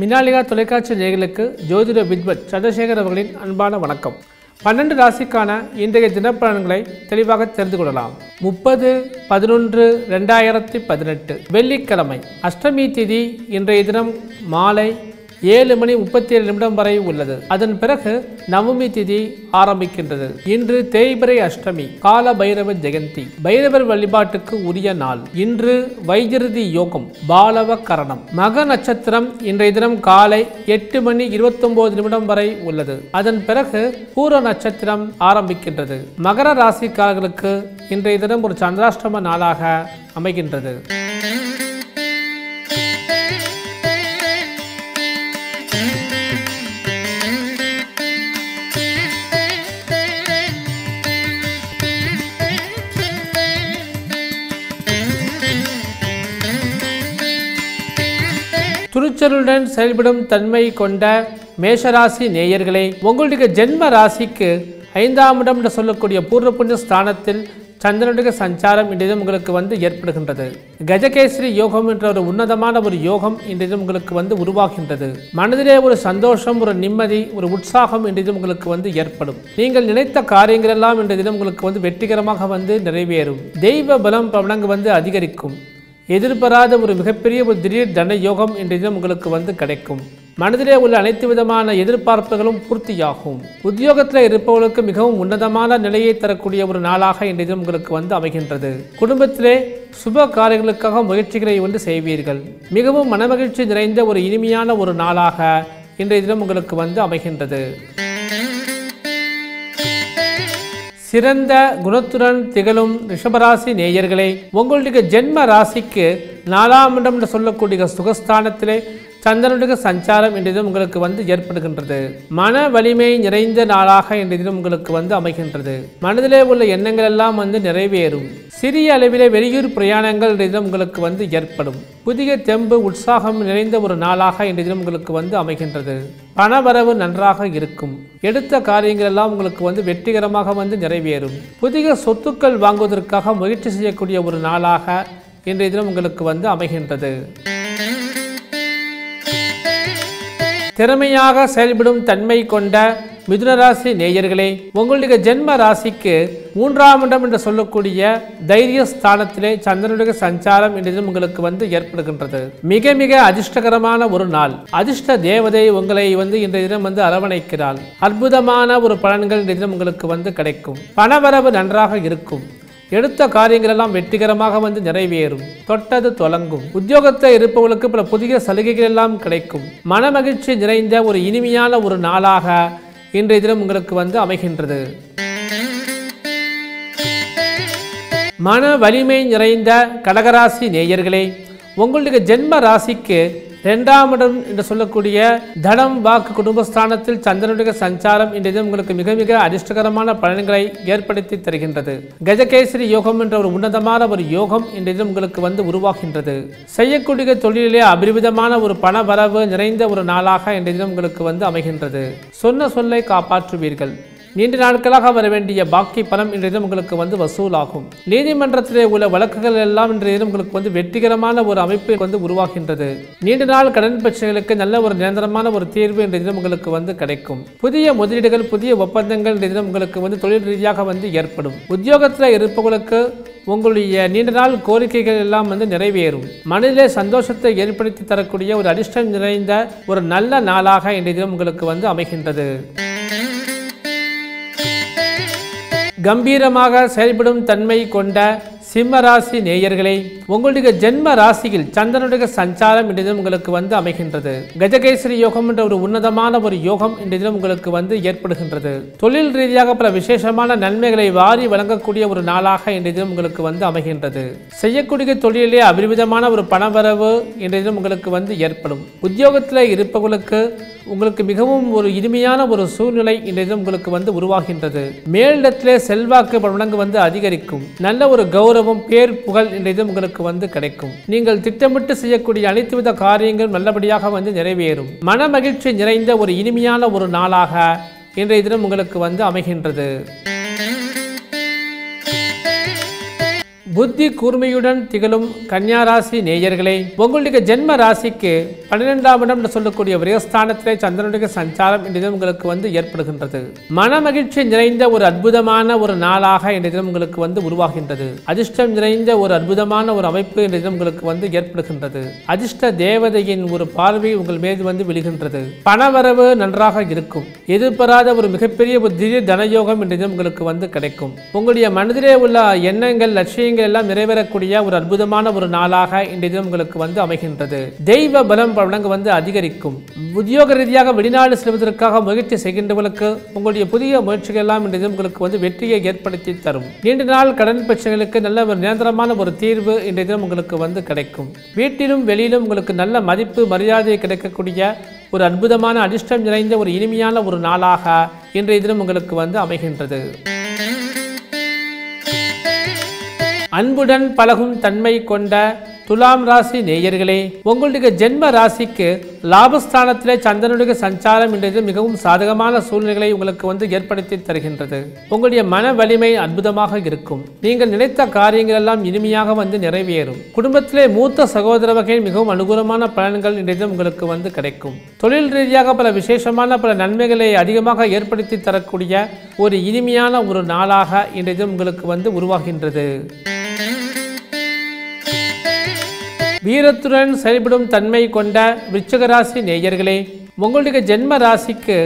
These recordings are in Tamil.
மினாலிகா தொலைக்காட்சி நேயர்களுக்கு ஜோதிட வித்வத் சந்திரசேகர் அவர்களின் அன்பான வணக்கம். பன்னெண்டு ராசிக்கான இன்றைய தினப்பலன்களை தெளிவாக தெரிந்து கொள்ளலாம். முப்பது பதினொன்று ரெண்டாயிரத்தி பதினெட்டு வெள்ளிக்கிழமை அஷ்டமி திதி இன்றைய தினம் மாலை ஏழு மணி முப்பத்தி ஏழு நிமிடம் வரை உள்ளது. அதன் பிறகு நவமி திதி ஆரம்பிக்கின்றது. இன்று தேய்பிரை அஷ்டமி கால பைரவ ஜெயந்தி. பைரவர் வழிபாட்டுக்கு உரிய நாள். இன்று வைஜிருதி யோகம் பாலவ கரணம். மக நட்சத்திரம் இன்றைய தினம் காலை எட்டு மணி இருபத்தொன்பது நிமிடம் வரை உள்ளது. அதன் பிறகு பூர நட்சத்திரம் ஆரம்பிக்கின்றது. மகர ராசிக்காரர்களுக்கு இன்றைய தினம் ஒரு சந்திராஷ்டம நாளாக அமைகின்றது. துணிச்சலுடன் செயல்படும் தன்மை கொண்ட மேஷராசி நேயர்களே உங்களுடைய ஜென்ம ராசிக்கு ஐந்தாம் இடம் என்று சொல்லக்கூடிய பூர்வ புண்ணிய ஸ்தானத்தில் சந்திரனுடைய சஞ்சாரம் இன்றைய உங்களுக்கு வந்து ஏற்படுகின்றது. கஜகேசரி யோகம் என்ற ஒரு உன்னதமான ஒரு யோகம் இன்றைய உங்களுக்கு வந்து உருவாகின்றது. மனதிலே ஒரு சந்தோஷம் ஒரு நிம்மதி ஒரு உற்சாகம் இன்றைய உங்களுக்கு வந்து ஏற்படும். நீங்கள் நினைத்த காரியங்கள் எல்லாம் இன்றைய தினம் உங்களுக்கு வந்து வெற்றிகரமாக வந்து நிறைவேறும். தெய்வ பலம் பலங்கு வந்து அதிகரிக்கும். எதிர்பாராத ஒரு மிகப்பெரிய ஒரு திடீர் தன யோகம் இன்றைய தினம் உங்களுக்கு வந்து கிடைக்கும். மனதிலே உள்ள அனைத்து விதமான எதிர்பார்ப்புகளும் பூர்த்தியாகும். உத்தியோகத்தில் இருப்பவர்களுக்கு மிகவும் உன்னதமான நிலையை தரக்கூடிய ஒரு நாளாக இன்றைய தினம் உங்களுக்கு வந்து அமைகின்றது. குடும்பத்திலே சுப காரியங்களுக்காக முயற்சிகளை ஒன்று செய்வீர்கள். மிகவும் மனமகிழ்ச்சி நிறைந்த ஒரு இனிமையான ஒரு நாளாக இன்றைய தினம் உங்களுக்கு வந்து அமைகின்றது. சிறந்த குணத்துடன் திகழும் ரிஷபராசி நேயர்களே உங்களுடைய ஜென்ம ராசிக்கு நாலாம் இடம் என்று சொல்லக்கூடிய சுகஸ்தானத்திலே சந்திரனுடைய சஞ்சாரம் இன்றைய தினம் உங்களுக்கு வந்து ஏற்படுகின்றது. மன வலிமை நிறைந்த நாளாக என்ற தினம் உங்களுக்கு வந்து அமைகின்றது. மனதிலே உள்ள எண்ணங்கள் எல்லாம் வந்து நிறைவேறும். சிறிய அளவிலே வெளியூர் பிரயாணங்கள் என்ற தினம் உங்களுக்கு வந்து ஏற்படும். புதிய தெம்பு உற்சாகம் நிறைந்த ஒரு நாளாக இன்றைய தினம் உங்களுக்கு வந்து அமைகின்றது. பணவரவு நன்றாக இருக்கும். எடுத்த காரியங்கள் எல்லாம் உங்களுக்கு வந்து வெற்றிகரமாக வந்து நிறைவேறும். புதிய சொத்துக்கள் வாங்குவதற்காக முயற்சி செய்யக்கூடிய ஒரு நாளாக இன்றைய தினம் உங்களுக்கு வந்து அமைகின்றது. திறமையாக செயல்படும் தன்மை கொண்ட மிதுனராசி நேயர்களே உங்களுடைய ஜென்ம ராசிக்கு மூன்றாம் இடம் என்று சொல்லக்கூடிய தைரிய ஸ்தானத்திலே சந்திரனுடைய சஞ்சாரம் என்றதும் உங்களுக்கு வந்து ஏற்படுகின்றது. மிக மிக அதிர்ஷ்டகரமான ஒரு நாள். அதிர்ஷ்ட தேவதை உங்களை வந்து இன்றைய தினம் வந்து அரவணைக்கிறாள். அற்புதமான ஒரு பலன்கள் இன்றைய தினம் உங்களுக்கு வந்து கிடைக்கும். பணவரவு நன்றாக இருக்கும். எடுத்த காரியங்களெல்லாம் வெற்றிகரமாக வந்து நிறைவேறும். தொட்டது தொடங்கும் உத்தியோகத்தில் இருப்பவர்களுக்கு பல புதிய சலுகைகள் எல்லாம் கிடைக்கும். மனமகிழ்ச்சி நிறைந்த ஒரு இனிமையான ஒரு நாளாக இன்றைய தினம் உங்களுக்கு வந்து அமைகின்றது. மன வலிமை நிறைந்த கடகராசி நேயர்களே உங்களுடைய ஜென்ம ராசிக்கு இரண்டாம் இடம் என்று சொல்லக்கூடிய தனம் வாக்கு குடும்பஸ்தானத்தில் சந்திரனுடைய சஞ்சாரம் இன்றைய தினம் உங்களுக்கு மிக மிக அதிர்ஷ்டகரமான பலன்களை ஏற்படுத்தி தருகின்றது. கஜகேசரி யோகம் என்ற ஒரு உன்னதமான ஒரு யோகம் இன்றைய தினம் உங்களுக்கு வந்து உருவாகின்றது. செய்யக்கூடிய தொழிலிலே அபரிவிதமான ஒரு பண வரவு நிறைந்த ஒரு நாளாக இன்றைய தினம் உங்களுக்கு வந்து அமைகின்றது. சொன்ன சொல்லை காப்பாற்றுவீர்கள். நீண்ட நாட்களாக வர வேண்டிய பாக்கி பணம் இன்றைய தினம் உங்களுக்கு வந்து வசூலாகும். நீதிமன்றத்திலே உள்ள வழக்குகள் எல்லாம் இன்றைய தினம் உங்களுக்கு வந்து வெற்றிகரமான ஒரு அமைப்பு வந்து உருவாகின்றது. நீண்ட நாள் கடன் பிரச்சனைகளுக்கு நல்ல ஒரு நிரந்தரமான ஒரு தீர்வு இன்றைய தினம் உங்களுக்கு வந்து கிடைக்கும். புதிய முதலீடுகள் புதிய ஒப்பந்தங்கள் இன்றைய தினம் உங்களுக்கு வந்து தொழில் ரீதியாக வந்து ஏற்படும். உத்தியோகத்தில் இருப்பவர்களுக்கு உங்களுடைய நீண்ட நாள் கோரிக்கைகள் எல்லாம் வந்து நிறைவேறும். மனதிலே சந்தோஷத்தை ஏற்படுத்தி தரக்கூடிய ஒரு அதிர்ஷ்டம் நிறைந்த ஒரு நல்ல நாளாக இன்றைய தினம் உங்களுக்கு வந்து அமைகின்றது. கம்பீரமாக செயல்படும் தன்மை கொண்ட சிம்மராசி நேயர்களே உங்களுடைய ஜென்ம ராசியில் சந்திரனுடைய சஞ்சாரம் இன்றைய தினம் உங்களுக்கு வந்து அமைகின்றது. கஜகேசரி யோகம் என்ற ஒரு உன்னதமான ஒரு யோகம் இன்றைய தினம் உங்களுக்கு வந்து ஏற்படுகின்றது. தொழில் ரீதியாக பல விசேஷமான நன்மைகளை வாரி வழங்கக்கூடிய ஒரு நாளாக இன்றைய தினம் உங்களுக்கு வந்து அமைகின்றது. செய்யக்கூடிய தொழிலே அபரிமிதமான ஒரு பணவரவு இன்றைய தினம் உங்களுக்கு வந்து ஏற்படும். உத்தியோகத்தில் இருப்பவர்களுக்கு உங்களுக்கு மிகவும் ஒரு இனிமையான ஒரு சூழ்நிலை இன்றைய தினம் உங்களுக்கு வந்து உருவாகின்றது. மேலிடத்திலே செல்வாக்கு மடங்கு வந்து அதிகரிக்கும். நல்ல ஒரு கௌரவம் பேர் புகழ் இன்றைய தினம் உங்களுக்கு வந்து கிடைக்கும். நீங்கள் திட்டமிட்டு செய்யக்கூடிய அனைத்து வித காரியங்கள் நல்லபடியாக வந்து நிறைவேறும். மன மகிழ்ச்சி நிறைந்த ஒரு இனிமையான ஒரு நாளாக இன்றைய தினம் உங்களுக்கு வந்து அமைகின்றது. புத்தி கூர்மையுடன் திகழும் கன்னியாராசி நேயர்களே உங்களுடைய ஜென்ம ராசிக்கு பன்னிரெண்டாம் இடம் சொல்லக்கூடிய விரயஸ்தானத்திலே சந்திரனுடைய சஞ்சாரம் இன்றைய தினம் உங்களுக்கு வந்து ஏற்படுகின்றது. மன மகிழ்ச்சி நிறைந்த ஒரு அற்புதமான ஒரு நாளாக இன்றைய தினம் உங்களுக்கு வந்து உருவாகின்றது. அதிர்ஷ்டம் நிறைந்த ஒரு அற்புதமான ஒரு அமைப்பு இன்றைய தினம் உங்களுக்கு வந்து ஏற்படுகின்றது. அதிர்ஷ்ட தேவதையின் ஒரு பார்வை உங்கள் மீது வந்து விழுகின்றது. பணவரவு நன்றாக இருக்கும். எதிர்பாராத ஒரு மிகப்பெரிய ஒரு திடீர் தனயோகம் இன்றைய தினம் உங்களுக்கு வந்து கிடைக்கும். உங்களுடைய மனதிலே உள்ள எண்ணங்கள் லட்சியங்கள் எல்லாம் நிறைவேறக்கூடிய ஒரு அற்புதமான ஒரு நாளாக இன்றைய தினம் உங்களுக்கு வந்து அமைகின்றது. தெய்வ பலம் பலங்கு வந்து அதிகரிக்கும். உத்தியோக ரீதியாக வெளிநாடு செல்வதற்காக முயற்சி செய்கின்றவர்களுக்கு உங்களுடைய புதிய முயற்சிகள் எல்லாம் இன்றைய தினம் உங்களுக்கு வந்து வெற்றியை ஏற்படுத்தி தரும். நீண்ட நாள் கடன் பிரச்சனைகளுக்கு நல்ல ஒரு நிரந்தரமான ஒரு தீர்வு இன்றைய தினம் உங்களுக்கு வந்து கிடைக்கும். வீட்டிலும் வெளியிலும் உங்களுக்கு நல்ல மதிப்பு மரியாதை கிடைக்கக்கூடிய ஒரு அற்புதமான அதிர்ஷ்டம் நிறைந்த ஒரு இனிமையான ஒரு நாளாக இன்றைய தினம் உங்களுக்கு வந்து அமைகின்றது. அன்புடன் பழகும் தன்மை கொண்ட துலாம் ராசி நேயர்களே உங்களுடைய ஜென்ம ராசிக்கு லாபஸ்தானத்திலே சந்திரனுடைய சஞ்சாரம் என்றது மிகவும் சாதகமான சூழ்நிலைகளை உங்களுக்கு வந்து ஏற்படுத்தி தருகின்றது. உங்களுடைய மன வலிமை அற்புதமாக இருக்கும். நீங்கள் நினைத்த காரியங்கள் எல்லாம் இனிமையாக வந்து நிறைவேறும். குடும்பத்திலே மூத்த சகோதர வகையில் மிகவும் அனுகூலமான பலன்கள் இன்றைய உங்களுக்கு வந்து கிடைக்கும். தொழில் ரீதியாக பல விசேஷமான பல நன்மைகளை அதிகமாக ஏற்படுத்தி தரக்கூடிய ஒரு இனிமையான ஒரு நாளாக இன்றைய உங்களுக்கு வந்து உருவாகின்றது. வீரத்துடன் செயல்படும் தன்மை கொண்ட விருச்சகராசி நேயர்களே உங்களுடைய ஜென்ம ராசிக்கு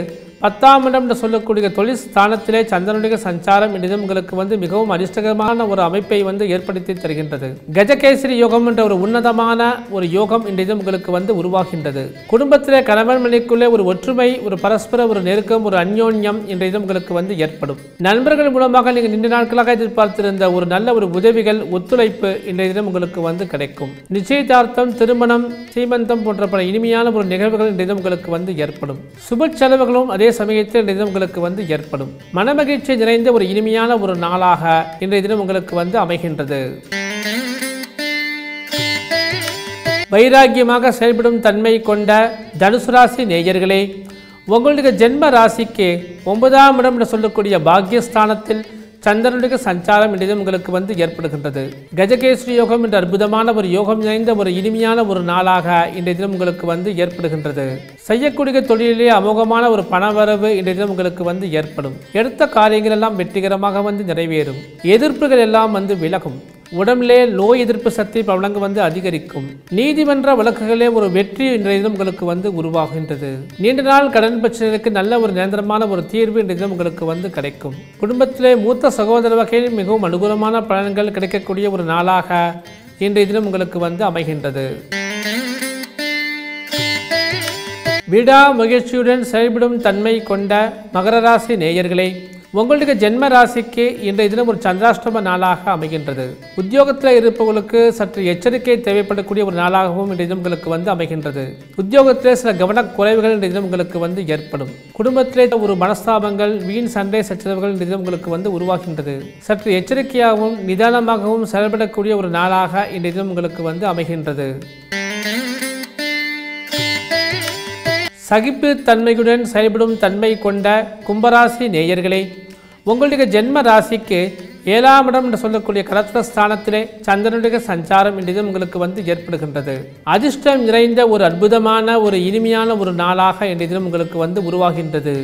பத்தாம் இடம் என்று சொல்லக்கூடிய தொழில் ஸ்தானத்திலே சந்திரனுடைய சஞ்சாரம் இன்றும் உங்களுக்கு வந்து மிகவும் அரிஷ்டகரமான ஒரு அமைப்பை வந்து ஏற்படுத்தி தருகின்றது. கஜகேசரி யோகம் என்ற ஒரு உன்னதமான ஒரு யோகம் இன்றைய உங்களுக்கு வந்து உருவாகின்றது. குடும்பத்திலே கணவன் மனைக்குள்ளே ஒரு ஒற்றுமை ஒரு பரஸ்பர ஒரு நெருக்கம் ஒரு அந்யோன்யம் இன்றைய உங்களுக்கு வந்து ஏற்படும். நண்பர்கள் மூலமாக நீங்கள் நீண்ட நாட்களாக எதிர்பார்த்திருந்த ஒரு நல்ல ஒரு உதவிகள் ஒத்துழைப்பு இன்றைய தினம் உங்களுக்கு வந்து கிடைக்கும். நிச்சயதார்த்தம் திருமணம் சீமந்தம் போன்ற பல இனிமையான ஒரு நிகழ்வுகள் இன்றைய உங்களுக்கு வந்து ஏற்படும். சுப செலவுகளும் அதே அதே சமயத்தில் இன்றைய தினம் உங்களுக்கு வந்து ஏற்படும். மனமகிழ்ச்சி நிறைந்த ஒரு இனிமையான ஒரு நாளாக இன்றைய தினம் உங்களுக்கு வந்து அமைகின்றது. வைராக்கியமாக செயல்படும் தன்மை கொண்ட தனுசு ராசி நேயர்களே உங்களுடைய ஜென்ம ராசிக்கு ஒன்பதாம் இடம் என்று சொல்லக்கூடிய பாக்யஸ்தானத்தில் சந்திரனுடைய சஞ்சாரம் இன்றைய உங்களுக்கு வந்து ஏற்படுகின்றது. கஜகேஸ்வரி யோகம் என்ற அற்புதமான ஒரு யோகம் நிறைந்த ஒரு இனிமையான ஒரு நாளாக இன்றைய தினம் உங்களுக்கு வந்து ஏற்படுகின்றது. செய்யக்கூடிய தொழிலிலே அமோகமான ஒரு பணவரவு இன்றைய தினம் உங்களுக்கு வந்து ஏற்படும். எடுத்த காரியங்கள் எல்லாம் வெற்றிகரமாக வந்து நிறைவேறும். எதிர்ப்புகள் எல்லாம் வந்து விலகும். உடம்பிலே நோய் எதிர்ப்பு சக்தி பலங்கு வந்து அதிகரிக்கும். நீதிமன்ற வழக்குகளே ஒரு வெற்றி இன்றைய தினம் உங்களுக்கு வந்து உருவாகின்றது. நீண்ட நாள் கடன் பிரச்சனைகளுக்கு நல்ல ஒரு நிரந்தரமான ஒரு தீர்வு இன்றைய தினம் உங்களுக்கு வந்து கிடைக்கும். குடும்பத்திலே மூத்த சகோதர வகையில் மிகவும் அனுகூலமான பலன்கள் கிடைக்கக்கூடிய ஒரு நாளாக இன்றைய தினம் உங்களுக்கு வந்து அமைகின்றது. விடா மகிழ்ச்சியுடன் செயல்படும் தன்மை கொண்ட மகர ராசி நேயர்களே உங்களுடைய ஜென்ம ராசிக்கு இன்றைய தினம் ஒரு சந்திராஷ்டம நாளாக அமைகின்றது. உத்தியோகத்தில் இருப்பவர்களுக்கு சற்று எச்சரிக்கை தேவைப்படக்கூடிய ஒரு நாளாகவும் இன்றைய தினம் உங்களுக்கு வந்து அமைகின்றது. உத்தியோகத்திலே சில கவனக்குறைவுகள் இன்றைய தினம் உங்களுக்கு வந்து ஏற்படும். குடும்பத்திலே ஒரு மனஸ்தாபங்கள் வீண் சண்டை சச்சரவுகள் இன்றைய தினம் உங்களுக்கு வந்து உருவாகின்றது. சற்று எச்சரிக்கையாகவும் நிதானமாகவும் செயல்படக்கூடிய ஒரு நாளாக இன்றைய தினம் உங்களுக்கு வந்து அமைகின்றது. சகிப்பு தன்மையுடன் செயல்படும் தன்மை கொண்ட கும்பராசி நேயர்களே உங்களுடைய ஜென்ம ராசிக்கு ஏழாம் இடம் என்று சொல்லக்கூடிய கலத்திரஸ்தானத்திலே சந்திரனுடைய சஞ்சாரம் இன்றைய உங்களுக்கு வந்து ஏற்படுகின்றது. அதிர்ஷ்டம் நிறைந்த ஒரு அற்புதமான ஒரு இனிமையான ஒரு நாளாக என்றதிலும் உங்களுக்கு வந்து உருவாகின்றது.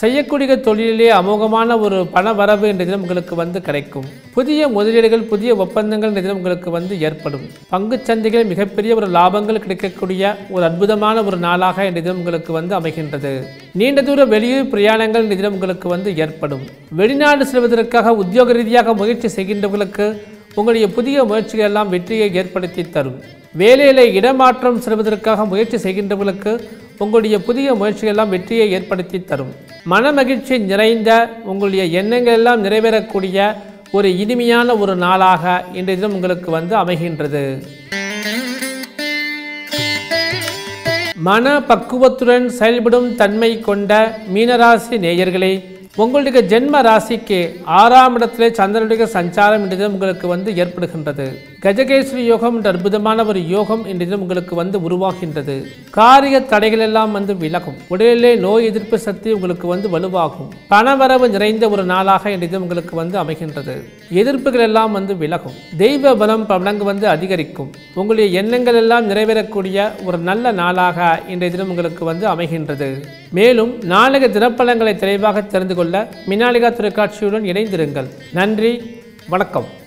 செய்யக்கூடிய தொழிலிலே அமோகமான ஒரு பண வரவு என்ற தினம் உங்களுக்கு வந்து கிடைக்கும். புதிய முதலீடுகள் புதிய ஒப்பந்தங்கள் இன்றைய தினம் உங்களுக்கு வந்து ஏற்படும். பங்கு சந்தைகளில் மிகப்பெரிய ஒரு லாபங்கள் கிடைக்கக்கூடிய ஒரு அற்புதமான ஒரு நாளாக என்ற தினம் உங்களுக்கு வந்து அமைகின்றது. நீண்ட தூர வெளியூர் பிரயாணங்கள் இன்றைய தினம் உங்களுக்கு வந்து ஏற்படும். வெளிநாடு செல்வதற்காக உத்தியோக ரீதியாக முயற்சி செய்கின்றவர்களுக்கு உங்களுடைய புதிய முயற்சிகள் எல்லாம் வெற்றியை ஏற்படுத்தி தரும். வேலையில இடமாற்றம் செல்வதற்காக முயற்சி செய்கின்றவர்களுக்கு உங்களுடைய புதிய முயற்சிகள் எல்லாம் வெற்றியை ஏற்படுத்தி தரும். மன மகிழ்ச்சி நிறைந்த உங்களுடைய எண்ணங்கள் எல்லாம் நிறைவேறக்கூடிய ஒரு இனிமையான ஒரு நாளாக இன்றைய தினம் உங்களுக்கு வந்து அமைகின்றது. மன பக்குவத்துடன் செயல்படும் தன்மை கொண்ட மீனராசி நேயர்களே உங்களுடைய ஜென்ம ராசிக்கு ஆறாம் இடத்திலே சந்திரனுடைய சஞ்சாரம் இன்றைய உங்களுக்கு வந்து ஏற்படுகின்றது. கஜகேஸ்வரி யோகம் என்ற அற்புதமான ஒரு யோகம் என்ற தினம் உங்களுக்கு வந்து உருவாகின்றது. காரிய தடைகள் எல்லாம் வந்து விலகும். உடலிலே நோய் எதிர்ப்பு சக்தி உங்களுக்கு வந்து வலுவாகும். பணவரவு நிறைந்த ஒரு நாளாக என்ற தினம் உங்களுக்கு வந்து அமைகின்றது. எதிர்ப்புகள் எல்லாம் வந்து விலகும். தெய்வ பலம் பலங்கு வந்து அதிகரிக்கும். உங்களுடைய எண்ணங்கள் எல்லாம் நிறைவேறக்கூடிய ஒரு நல்ல நாளாக இன்றைய தினம் உங்களுக்கு வந்து அமைகின்றது. மேலும் நாளைய தினப்பலங்களை தெளிவாக தெரிந்து கொள்ள மினாலிகா தொலைக்காட்சியுடன் இணைந்திருங்கள். நன்றி வணக்கம்.